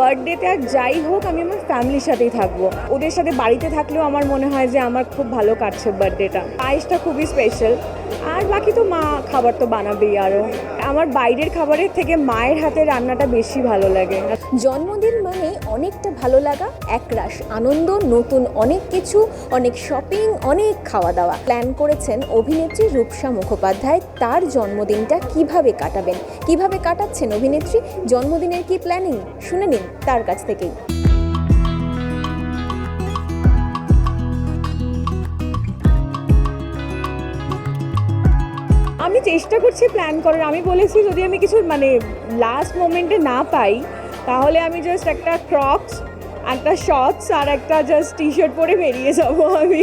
বার্থডেতে আর যাই হোক, আমি আমার ফ্যামিলির সাথেই থাকব। ওদের সাথে বাড়িতে থাকলেও আমার মনে হয় যে আমার খুব ভালো কাটছে বার্থডেটা। পায়েসটা খুবই স্পেশাল আর বাকি তো মা খাবার তো বানাবেই আরও আমার বাইরের খাবারের থেকে মায়ের হাতের রান্নাটা বেশি ভালো লাগে। জন্মদিন মানে অনেকটা ভালো লাগা, একরাশ আনন্দ, নতুন অনেক কিছু, অনেক শপিং অনেক খাওয়া দাওয়া প্ল্যান করেছেন অভিনেত্রী রূপসা মুখোপাধ্যায়, তার জন্মদিনটা কীভাবে কাটাবেন? কীভাবে কাটাচ্ছেন অভিনেত্রী? জন্মদিনের কি প্ল্যানিং শুনে নিন। তার কাছ থেকেই। আমি চেষ্টা করছি প্ল্যান করার। আমি বলেছি যদি আমি কিছু মানে লাস্ট মোমেন্টে না পাই, তাহলে আমি জাস্ট একটা ক্রক্স একটা শর্টস আর একটা জাস্ট টি শার্ট পরে বেরিয়ে যাব আমি।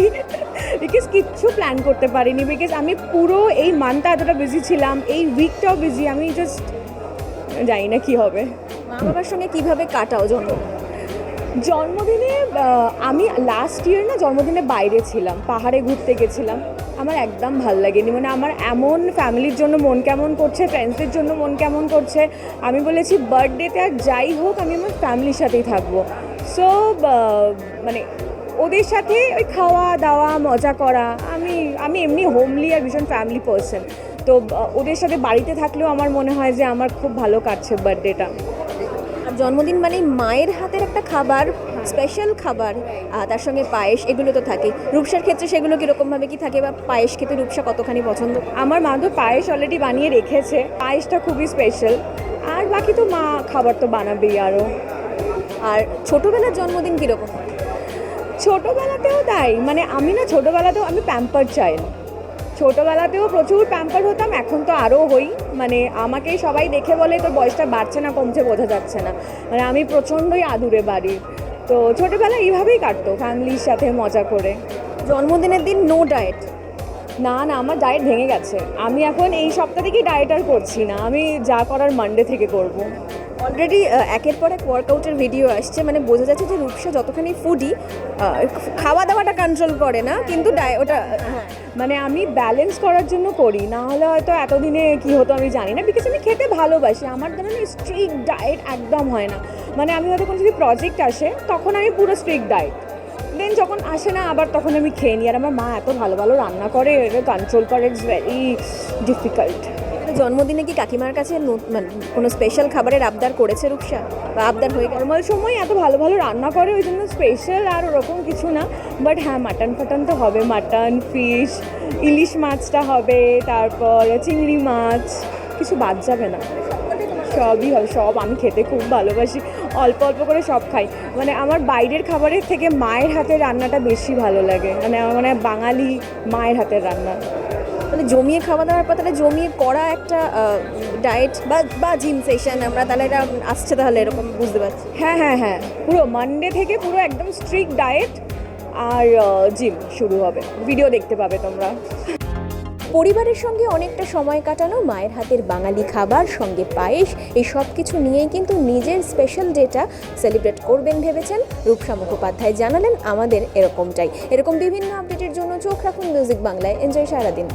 বিকজ কিচ্ছু প্ল্যান করতে পারিনি। বিকজ আমি পুরো এই মান্থটা এতটা বিজি ছিলাম, এই উইকটাও বিজি আমি জাস্ট জানি না কী হবে। মা বাবার সঙ্গে কীভাবে কাটাও জন্মদিন জন্মদিনে আমি লাস্ট ইয়ার না জন্মদিনে বাইরে ছিলাম, পাহাড়ে ঘুরতে গেছিলাম। আমার একদম ভালো লাগেনি মানে আমার এমন ফ্যামিলির জন্য মন কেমন করছে ফ্রেন্ডসদের জন্য মন কেমন করছে, আমি বলেছি বার্থডেতে আর যাই হোক, আমি আমার ফ্যামিলির সাথেই থাকব। সো মানে ওদের সাথে ওই খাওয়া দাওয়া, মজা করা, আমি আমি এমনি হোমলি আর ভীষণ ফ্যামিলি পার্সন তো ওদের সাথে বাড়িতে থাকলেও আমার মনে হয় যে আমার খুব ভালো কাটছে বার্থডেটা জন্মদিন মানে মায়ের হাতের একটা খাবার স্পেশাল খাবার। তার সঙ্গে পায়েস, এগুলো তো থাকেই রূপসার ক্ষেত্রে সেগুলো কীরকমভাবে কি থাকে বা পায়েস খেতে রূপসা কতখানি পছন্দ? আমার মা তো পায়েস অলরেডি বানিয়ে রেখেছে। পায়েসটা খুবই স্পেশাল আর বাকি তো মা খাবার তো বানাবেই আরও আর ছোটোবেলার জন্মদিন কীরকম? ছোটোবেলাতেও তাই। মানে আমি না ছোটোবেলাতেও আমি প্যাম্পার চাই ছোটোবেলাতেও প্রচুর প্যাম্পার হতাম, এখন তো আরও হই। মানে আমাকেই সবাই দেখে বলে, তোর বয়সটা বাড়ছে না, কমছে, বোঝা যাচ্ছে না। মানে আমি প্রচণ্ডই আদুরে বাড়ি তো ছোটোবেলা এইভাবেই কাটতো ফ্যামিলির সাথে মজা করে। জন্মদিনের দিন নো ডায়েট না না, আমার ডায়েট ভেঙে গেছে। আমি এখন এই সপ্তাহ থেকেই ডায়েট আর করছি না। আমি যা করার মানডে থেকে করব। অলরেডি একের পর এক ওয়ার্কআউটের ভিডিও আসছে মানে বোঝা যাচ্ছে যে রূপসা যতখানি ফুডি খাওয়া দাওয়াটা কন্ট্রোল করে না, কিন্তু ওটা হ্যাঁ মানে আমি ব্যালেন্স করার জন্য করি। না হলে হয়তো এতদিনে কি হতো আমি জানি না বিকজ আমি খেতে ভালোবাসি। আমার দ্বারা না স্ট্রিক্ট ডায়েট একদম হয় না। মানে আমি হয়তো কোনো যদি প্রজেক্ট আসে, তখন আমি পুরো স্ট্রিক্ট ডায়েট দেন যখন আসে না, আবার তখন আমি খেয়ে নিই। আর আমার মা এত ভালো ভালো রান্না করে কন্ট্রোল করে ইটস ভেরি ডিফিকাল্ট জন্মদিনে কি কাকিমার কাছে মানে কোনো স্পেশাল খাবারের আবদার করেছে রূপসা? বা আবদার হয়ে গেল সময় এত ভালো ভালো রান্না করে, ওই জন্য স্পেশাল আর ওরকম কিছু না। বাট হ্যাঁ মাটন ফাটন তো হবে। মাটন ফিশ ইলিশ মাছটা হবে, তারপর চিংড়ি মাছ, কিছু বাদ যাবে না। সবই হবে, সব আমি খেতে খুব ভালোবাসি। অল্প অল্প করে সব খাই। মানে আমার বাইরের খাবারের থেকে মায়ের হাতের রান্নাটা বেশি ভালো লাগে। মানে মানে বাঙালি মায়ের হাতের রান্না। তাহলে জমিয়ে খাওয়া দাওয়ার পর তাহলে জমিয়ে করা একটা ডায়েট বা বা জিম সেশন আমরা তাহলে এটা আসছে তাহলে এরকম বুঝতে পারছি। হ্যাঁ হ্যাঁ হ্যাঁ পুরো মানডে থেকে পুরো একদম স্ট্রিক্ট ডায়েট আর জিম শুরু হবে। ভিডিও দেখতে পাবে তোমরা। পরিবারের সঙ্গে অনেকটা সময় কাটানো, মায়ের হাতের বাঙালি খাবার, সঙ্গে পায়েস, এই সব কিছু নিয়েই কিন্তু নিজের স্পেশাল ডেটা সেলিব্রেট করবেন ভেবেছেন? রূপসা মুখোপাধ্যায় জানালেন, আমাদের এরকমটাই। এরকম বিভিন্ন আপডেটের জন্য চোখ রাখুন মিউজিক বাংলায় এনজয় সারাদিন।